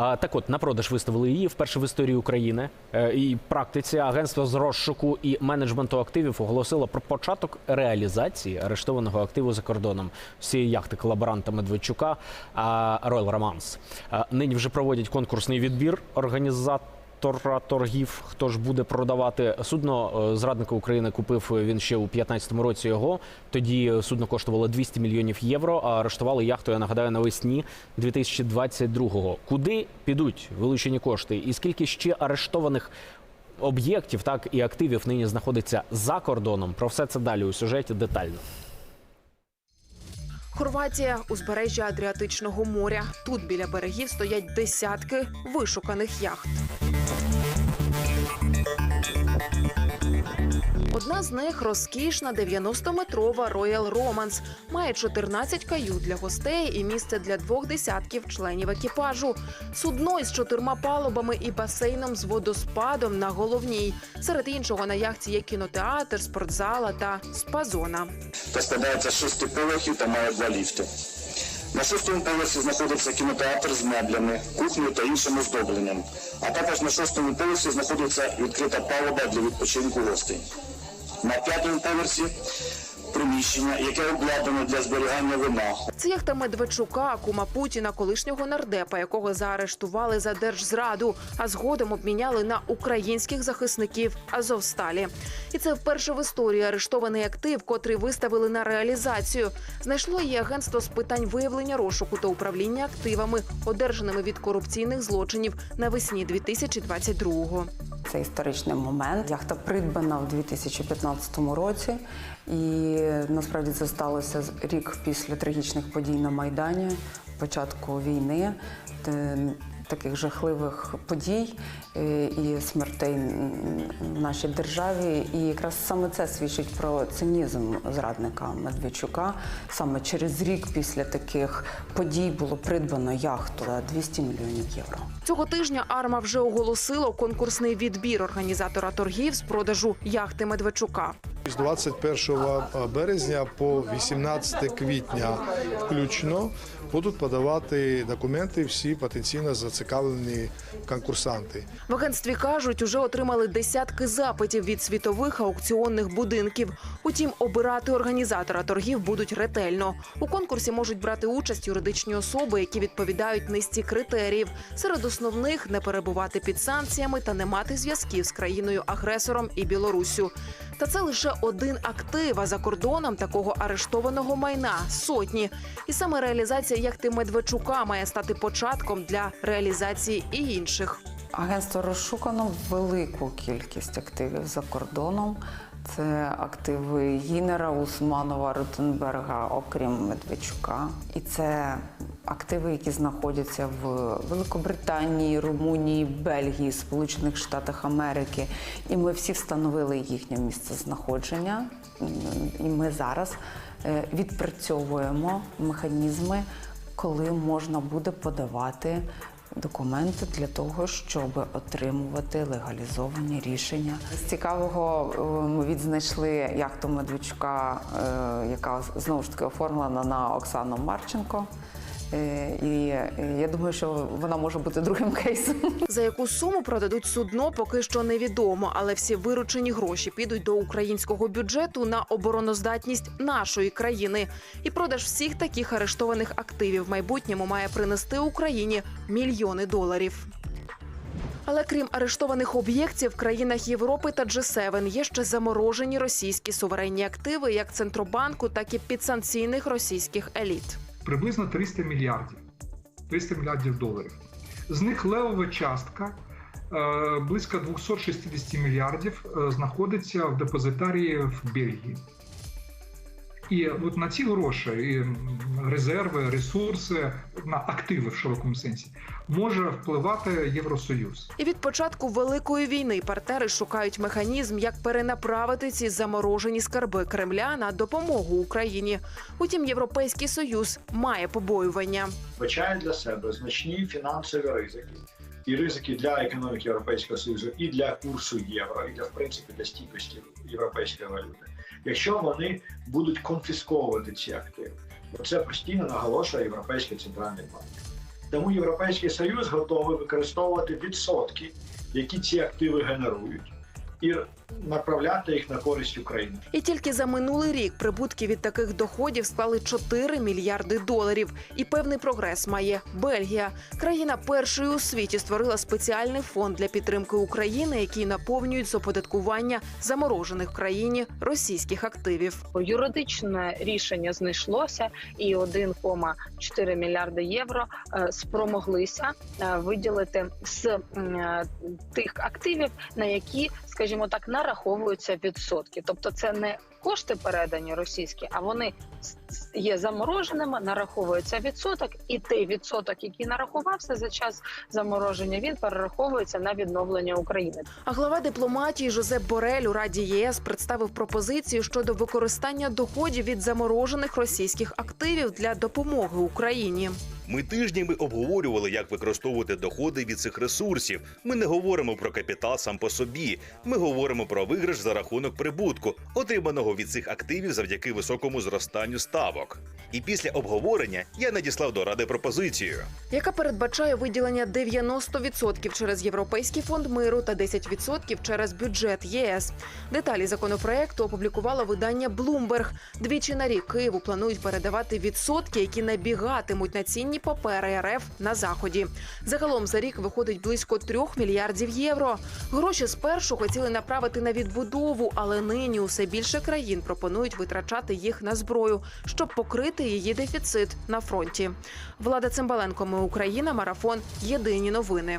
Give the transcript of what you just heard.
А так, от на продаж виставили її вперше в історії України Е, і практиці агентство з розшуку і менеджменту активів оголосило про початок реалізації арештованого активу за кордоном всієї яхти колаборанта Медведчука Royal Romance. Нині вже проводять конкурсний відбір організатора торгів, хто ж буде продавати судно. е, Зрадника України купив він ще у 2015 році його. Тоді судно коштувало 200 мільйонів євро. А арештували яхту, я нагадаю, навесні 2022-го. Куди підуть вилучені кошти? І скільки ще арештованих об'єктів, так і активів нині знаходиться за кордоном? Про все це далі у сюжеті детально. Хорватія узбережжя Адріатичного моря. Тут біля берегів стоять десятки вишуканих яхт. Одна з них розкішна 90-метрова Royal Romance. Має 14 кают для гостей і місце для двох десятків членів екіпажу. Судно із чотирма палубами і басейном з водоспадом на головній. Серед іншого на яхті є кінотеатр, спортзала та спа-зона. та складається шести поверхів та має два ліфти. На шостому поверсі знаходиться кінотеатр з меблями, кухнею та іншим оздобленням. А також на шостому поверсі знаходиться відкрита палуба для відпочинку гостей. На п'ятому поверсі приміщення, яке обладнане для зберігання вина. Це яхта Медведчука, кума Путіна, колишнього нардепа, якого заарештували за держзраду, а згодом обміняли на українських захисників Азовсталі. І це вперше в історії арештований актив, котрий виставили на реалізацію. Знайшло її агентство з питань виявлення розшуку та управління активами, одержаними від корупційних злочинів навесні 2022-го. Це історичний момент. Яхта придбана в 2015 році, і насправді це сталося рік після трагічних подій на Майдані, початку війни, таких жахливих подій е, і смертей в нашій державі. І якраз саме це свідчить про цинізм зрадника Медведчука. Саме через рік після таких подій було придбано яхту за 200 мільйонів євро. Цього тижня Арма вже оголосило конкурсний відбір організатора торгів з продажу яхти Медведчука. З 21 березня по 18 квітня включно будуть подавати документи всі потенційно зацікавлені конкурсанти. В агентстві кажуть, уже отримали десятки запитів від світових аукціонних будинків. Утім, обирати організатора торгів будуть ретельно. У конкурсі можуть брати участь юридичні особи, які відповідають низці критеріїв. Серед основних не перебувати під санкціями та не мати зв'язків з країною агресором і Білоруссю. Та це лише один актив. А за кордоном такого арештованого майна сотні. І саме реалізація яхти Медведчука має стати початком для реалізації і інших. Агентство розшукано велику кількість активів за кордоном. Це активи Гінера, Усманова, Ротенберга, окрім Медведчука. І це активи, які знаходяться в Великобританії, Румунії, Бельгії, Сполучених Штатах Америки. І ми всі встановили їхнє місце знаходження. І ми зараз е, відпрацьовуємо механізми, коли можна буде подавати документи для того, щоб отримувати легалізовані рішення. З цікавого е, ми відзнайшли яхту Медведчука, е, яка знову ж таки оформлена на Оксану Марченко. Е, І е, я думаю, що вона може бути другим кейсом. За яку суму продадуть судно, поки що невідомо, але всі виручені гроші підуть до українського бюджету на обороноздатність нашої країни. І продаж всіх таких арештованих активів в майбутньому має принести Україні мільйони доларів. Але крім арештованих об'єктів в країнах Європи та G7 є ще заморожені російські суверенні активи як центробанку, так і підсанкційних російських еліт. Приблизно 300 мільярдів 300 мільярдів доларів. З них левова частка е, близько 260 мільярдів е, знаходиться в депозитарії в Бельгії. І от на ці гроші, і резерви, ресурси, на активи в широкому сенсі, може впливати Євросоюз. І від початку великої війни партнери шукають механізм, як перенаправити ці заморожені скарби Кремля на допомогу Україні. Утім, європейський союз має побоювання. вбачає для себе значні фінансові ризики. І ризики для економіки Європейського Союзу, і для курсу євро, і для в принципі для стійкості європейської валюти. Якщо вони будуть конфісковувати ці активи, Бо це постійно наголошує Європейський центральний банк. Тому Європейський Союз готовий використовувати відсотки, які ці активи генерують, і направляти їх на користь України. І тільки за минулий рік прибутки від таких доходів склали 4 мільярди доларів. І певний прогрес має Бельгія. Країна першою у світі створила спеціальний фонд для підтримки України, який наповнюють з оподаткування заморожених в країні російських активів. юридичне рішення знайшлося, і 1,4 мільярди євро е, спромоглися е, виділити з е, тих активів, на які, скажімо так, нараховуються відсотки. Тобто, це не кошти передані російські, а вони є замороженими, нараховується відсоток, і той відсоток, який нарахувався за час замороження, він перераховується на відновлення України. А глава дипломатії Жозеп Борель у Раді ЄС представив пропозицію щодо використання доходів від заморожених російських активів для допомоги Україні. Ми тижнями обговорювали, як використовувати доходи від цих ресурсів. Ми не говоримо про капітал сам по собі. Ми говоримо про виграш за рахунок прибутку, отриманого від цих активів завдяки високому зростанню ставок. І після обговорення я надіслав до ради пропозицію. яка передбачає виділення 90% через Європейський фонд миру та 10% через бюджет ЄС. Деталі законопроекту опублікувало видання Bloomberg. Двічі на рік Києву планують передавати відсотки, які набігатимуть на цінні папери РФ на заході. Загалом за рік виходить близько трьох мільярдів євро. Гроші спершу хотіли направити на відбудову, але нині усе більше країн пропонують витрачати їх на зброю, щоб покрити її дефіцит на фронті. Влада Цимбаленко, ми Україна, марафон. Єдині новини.